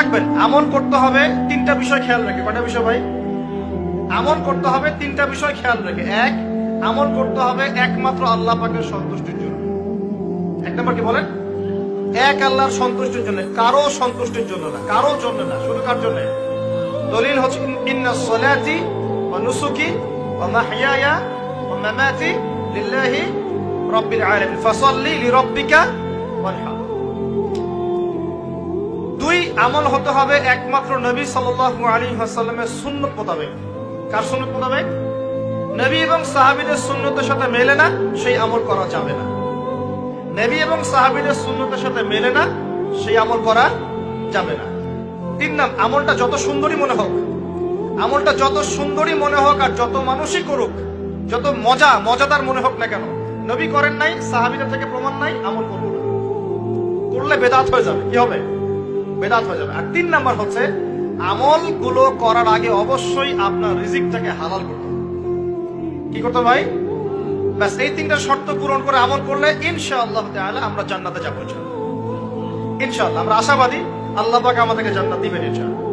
রাখবেন। আমল করতে হবে তিনটা বিষয় খেয়াল রেখে। কটা বিষয় ভাই? আমল করতে হবে তিনটা বিষয় খেয়াল রেখে। এক আমল করতে হবে একমাত্র আল্লাহ পাকের সন্তুষ্টির জন্য। এক নম্বর কি বলেন? এক আল্লাহর সন্তুষ্টির জন্য, কারও সন্তুষ্টির জন্য না কারও জন্য না, শুধু কার জন্য? দলিল হচ্ছে, ইন্না সলাতি ওয়া নুসুকি ওয়া মাহইয়ায়া ওয়া মামাতি লিল্লাহি রাব্বিল আলামিন। ফাসাল্লি লিরাব্বিকা ওয়ানহার আমল হতে হবে একমাত্র নবী সাল্লাল্লাহু আলাইহি ওয়াসাল্লামের সুন্নত মোতাবেক। কার সুন্নত মোতাবেক? নবী এবং সাহাবীদের সুন্নতের সাথে মেলে না, সেই আমল করা যাবে না। নবী এবং সাহাবীদের সুন্নতের সাথে মেলে না, সেই আমল করা যাবে না। তিন নাম, আমলটা যত সুন্দরী মনে হোক, আমলটা যত সুন্দরী মনে হোক আর যত মানুষই করুক, যত মজা, মজাদার মনে হোক না কেন, নবী করেন নাই, সাহাবীদের থেকে প্রমাণ নাই, আমল করব না করলে বেদাত হয়ে যাবে, কি হবে? বেদাত হয়ে যাবে। আর তিন নাম্বার হচ্ছে আমলগুলো করার আগে অবশ্যই আপনার রিজিকটাকে হালাল করতে কি করতে ভাই? ব্যাস, এই তিনটা শর্ত পূরণ করে আমল করলে ইনশাআল্লাহ তাআলা আমরা জান্নাতে যাব ইনশাআল্লাহ, আমরা আশাবাদী আল্লাহ পাক আমাদেরকে জান্নাত দিবেন ইনশাআল্লাহ।